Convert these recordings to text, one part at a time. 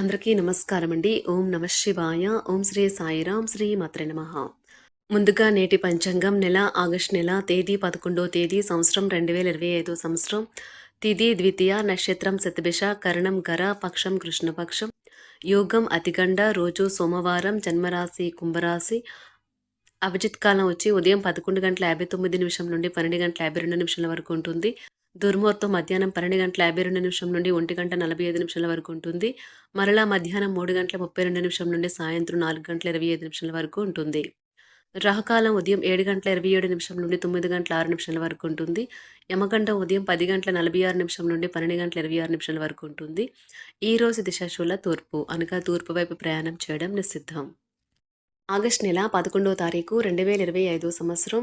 అందరికీ నమస్కారం అండి ఓం నమ శివాయ. ఓం శ్రీ సాయిరాం శ్రీ మాత్ర నమ. ముందుగా నేటి పంచాంగం నెల ఆగస్టు నెల తేదీ పదకొండో తేదీ సంవత్సరం రెండు వేల ఇరవై ఐదో సంవత్సరం. తిథి ద్వితీయ నక్షత్రం శతభిష కరణం గర పక్షం కృష్ణపక్షం. యోగం అతిగండ రోజు సోమవారం జన్మరాశి కుంభరాశి. అభిజిత్ కాలం వచ్చి ఉదయం పదకొండు గంటల యాభై తొమ్మిది నిమిషం నుండి పన్నెండు గంటల యాభై రెండు నిమిషాల వరకు ఉంటుంది. దుర్మోర్తో మధ్యాహ్నం పన్నెండు గంటల యాభై రెండు నిమిషం నుండి ఒంటి గంట నలభై ఐదు నిమిషాల వరకు ఉంటుంది. మరలా మధ్యాహ్నం మూడు గంటల ముప్పై రెండు నిమిషం నుండి సాయంత్రం నాలుగు గంటల ఇరవై ఐదు నిమిషాల వరకు ఉంటుంది. రాహకాలం ఉదయం ఏడు గంటల ఇరవై ఏడు నిమిషం నుండి తొమ్మిది గంటల ఆరు నిమిషాల వరకు ఉంటుంది. యమగండం ఉదయం పది గంటల నలభై ఆరు నిమిషం నుండి పన్నెండు గంటల ఇరవై ఆరు నిమిషాల వరకు ఉంటుంది. ఈ రోజు దిశాశూల తూర్పు అనగా తూర్పు వైపు ప్రయాణం చేయడం నిషిద్ధం. ఆగస్ట్ నెల పదకొండవ తారీఖు రెండు వేల ఇరవై ఐదో సంవత్సరం.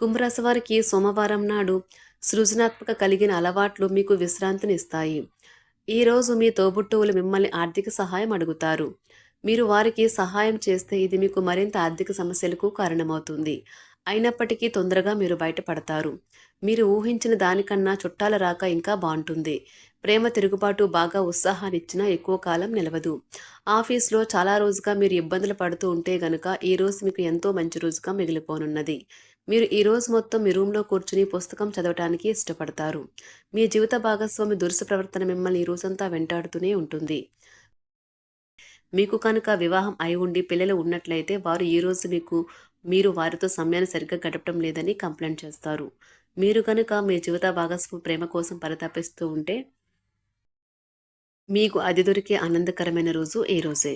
కుంభరాశి వారికి సోమవారం నాడు సృజనాత్మక కలిగిన అలవాట్లు మీకు విశ్రాంతినిస్తాయి. ఈరోజు మీ తోబుట్టువులు మిమ్మల్ని ఆర్థిక సహాయం అడుగుతారు. మీరు వారికి సహాయం చేస్తే ఇది మీకు మరింత ఆర్థిక సమస్యలకు కారణమవుతుంది. అయినప్పటికీ తొందరగా మీరు బయటపడతారు. మీరు ఊహించిన దానికన్నా చుట్టాల రాక ఇంకా బాగుంటుంది. ప్రేమ తిరుగుబాటు బాగా ఉత్సాహాన్నిచ్చినా ఎక్కువ కాలం నిలవదు. ఆఫీస్లో చాలా రోజుగా మీరు ఇబ్బందులు పడుతూ ఉంటే గనుక ఈ రోజు మీకు ఎంతో మంచి రోజుగా మిగిలిపోనున్నది. మీరు ఈరోజు మొత్తం మీ రూమ్లో కూర్చుని పుస్తకం చదవటానికి ఇష్టపడతారు. మీ జీవిత భాగస్వామి దురుసు ప్రవర్తన మిమ్మల్ని ఈ రోజంతా వెంటాడుతూనే ఉంటుంది. మీకు కనుక వివాహం అయి ఉండి పిల్లలు ఉన్నట్లయితే వారు ఈ రోజు మీకు మీరు వారితో సమయాన్ని సరిగ్గా గడపడం లేదని కంప్లైంట్ చేస్తారు. మీరు కనుక మీ జీవిత భాగస్వామి ప్రేమ కోసం పరితపిస్తూ ఉంటే మీకు అది దొరికే ఆనందకరమైన రోజు ఈ రోజే.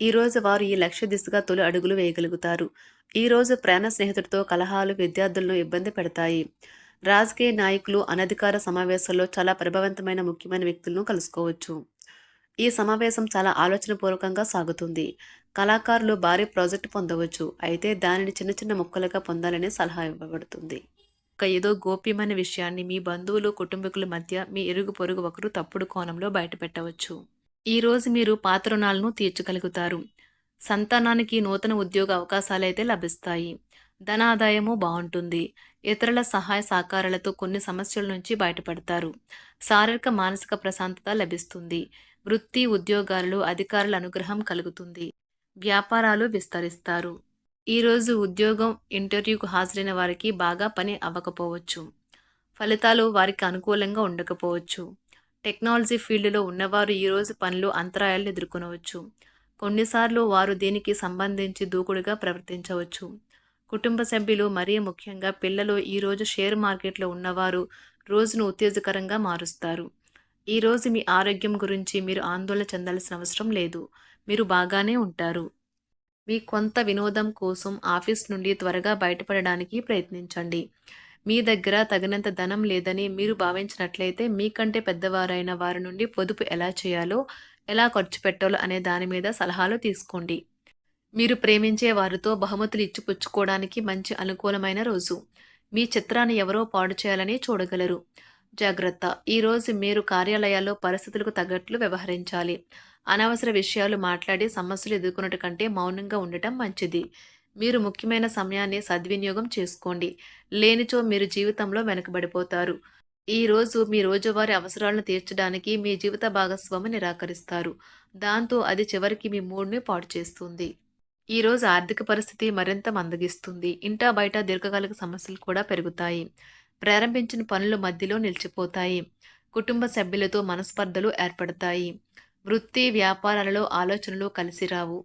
ఈరోజు వారు ఈ లక్ష్య దిశగా తొలి అడుగులు వేయగలుగుతారు. ఈరోజు ప్రాణ స్నేహితుడితో కలహాలు విద్యార్థులను ఇబ్బంది పెడతాయి. రాజకీయ నాయకులు అనధికార సమావేశాల్లో చాలా ప్రభావవంతమైన ముఖ్యమైన వ్యక్తులను కలుసుకోవచ్చు. ఈ సమావేశం చాలా ఆలోచనపూర్వకంగా సాగుతుంది. కళాకారులు భారీ ప్రాజెక్టు పొందవచ్చు. అయితే దానిని చిన్న చిన్న ముక్కలుగా పొందాలని సలహా ఇవ్వబడుతుంది. ఒక ఏదో గోప్యమైన విషయాన్ని మీ బంధువులు కుటుంబీకుల మధ్య మీ ఇరుగు పొరుగు ఒకరు తప్పుడు కోణంలో బయటపెట్టవచ్చు. ఈరోజు మీరు పాత రుణాలను తీర్చగలుగుతారు. సంతానానికి నూతన ఉద్యోగ అవకాశాలైతే లభిస్తాయి. ధనాదాయము బాగుంటుంది. ఇతరుల సహాయ సహకారాలతో కొన్ని సమస్యల నుంచి బయటపడతారు. శారీరక మానసిక ప్రశాంతత లభిస్తుంది. వృత్తి ఉద్యోగాలలో అధికారుల అనుగ్రహం కలుగుతుంది. వ్యాపారాలు విస్తరిస్తారు. ఈరోజు ఉద్యోగం ఇంటర్వ్యూకు హాజరైన వారికి బాగా పని అవ్వకపోవచ్చు. ఫలితాలు వారికి అనుకూలంగా ఉండకపోవచ్చు. టెక్నాలజీ ఫీల్డ్లో ఉన్నవారు ఈరోజు పనులు అంతరాయాలను ఎదుర్కొనవచ్చు. కొన్నిసార్లు వారు దీనికి సంబంధించి దూకుడుగా ప్రవర్తించవచ్చు. కుటుంబ సభ్యులు మరీ ముఖ్యంగా పిల్లలు ఈరోజు షేర్ మార్కెట్లో ఉన్నవారు రోజును ఉత్తేజకరంగా మారుస్తారు. ఈరోజు మీ ఆరోగ్యం గురించి మీరు ఆందోళన చెందాల్సిన అవసరం లేదు. మీరు బాగానే ఉంటారు. మీ కొంత వినోదం కోసం ఆఫీస్ నుండి త్వరగా బయటపడడానికి ప్రయత్నించండి. మీ దగ్గర తగినంత ధనం లేదని మీరు భావించినట్లయితే మీకంటే పెద్దవారైన వారి నుండి పొదుపు ఎలా చేయాలో ఎలా ఖర్చు పెట్టాలో అనే దాని మీద సలహాలు తీసుకోండి. మీరు ప్రేమించే వారితో బహుమతులు ఇచ్చిపుచ్చుకోవడానికి మంచి అనుకూలమైన రోజు. మీ చిత్రాన్ని ఎవరో పాడు చేయాలని చూడగలరు. జాగ్రత్త. ఈరోజు మీరు కార్యాలయాల్లో పరిస్థితులకు తగ్గట్లు వ్యవహరించాలి. అనవసర విషయాలు మాట్లాడి సమస్యలు ఎదుర్కొన్నట్టు కంటే మౌనంగా ఉండటం మంచిది. మీరు ముఖ్యమైన సమయాన్ని సద్వినియోగం చేసుకోండి. లేనిచో మీరు జీవితంలో వెనకబడిపోతారు. ఈ రోజు మీ రోజువారీ అవసరాలను తీర్చడానికి మీ జీవిత భాగస్వామి నిరాకరిస్తారు. దాంతో అది చివరికి మీ మూడ్ని పాడు చేస్తుంది. ఈరోజు ఆర్థిక పరిస్థితి మరింత మందగిస్తుంది. ఇంటా బయట దీర్ఘకాలిక సమస్యలు కూడా పెరుగుతాయి. ప్రారంభించిన పనులు మధ్యలో నిలిచిపోతాయి. కుటుంబ సభ్యులతో మనస్పర్ధలు ఏర్పడతాయి. వృత్తి వ్యాపారాలలో ఆలోచనలు కలిసి రావు.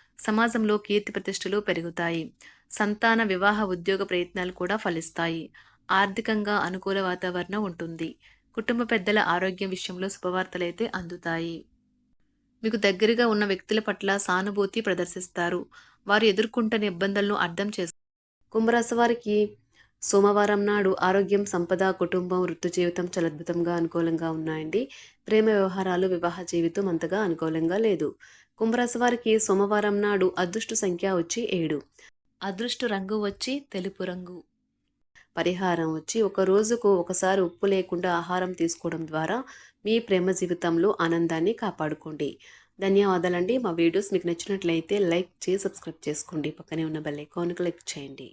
సమాజంలో కీర్తి ప్రతిష్టలు పెరుగుతాయి. సంతాన వివాహ ఉద్యోగ ప్రయత్నాలు కూడా ఫలిస్తాయి. ఆర్థికంగా అనుకూల వాతావరణం ఉంటుంది. కుటుంబ పెద్దల ఆరోగ్యం విషయంలో శుభవార్తలైతే అందుతాయి. మీకు దగ్గరగా ఉన్న వ్యక్తుల పట్ల సానుభూతి ప్రదర్శిస్తారు. వారు ఎదుర్కొంటున్న ఇబ్బందులను అర్థం చేస్తారు కుంభరాశి వారికి సోమవారం నాడు ఆరోగ్యం సంపద కుటుంబం వృత్తి జీవితం చాలా అద్భుతంగా అనుకూలంగా ఉన్నాయండి. ప్రేమ వ్యవహారాలు వివాహ జీవితం అంతగా అనుకూలంగా లేదు. కుంభరాశి వారికి సోమవారం నాడు అదృష్ట సంఖ్య వచ్చి ఏడు. అదృష్ట రంగు వచ్చి తెలుపు రంగు. పరిహారం వచ్చి ఒక రోజుకు ఒకసారి ఉప్పు లేకుండా ఆహారం తీసుకోవడం ద్వారా మీ ప్రేమ జీవితంలో ఆనందాన్ని కాపాడుకోండి. ధన్యవాదాలండి. మా వీడియోస్ మీకు నచ్చినట్లయితే లైక్ చేసి సబ్స్క్రైబ్ చేసుకోండి. పక్కనే ఉన్న బెల్ ఐకాన్ క్లిక్ చేయండి.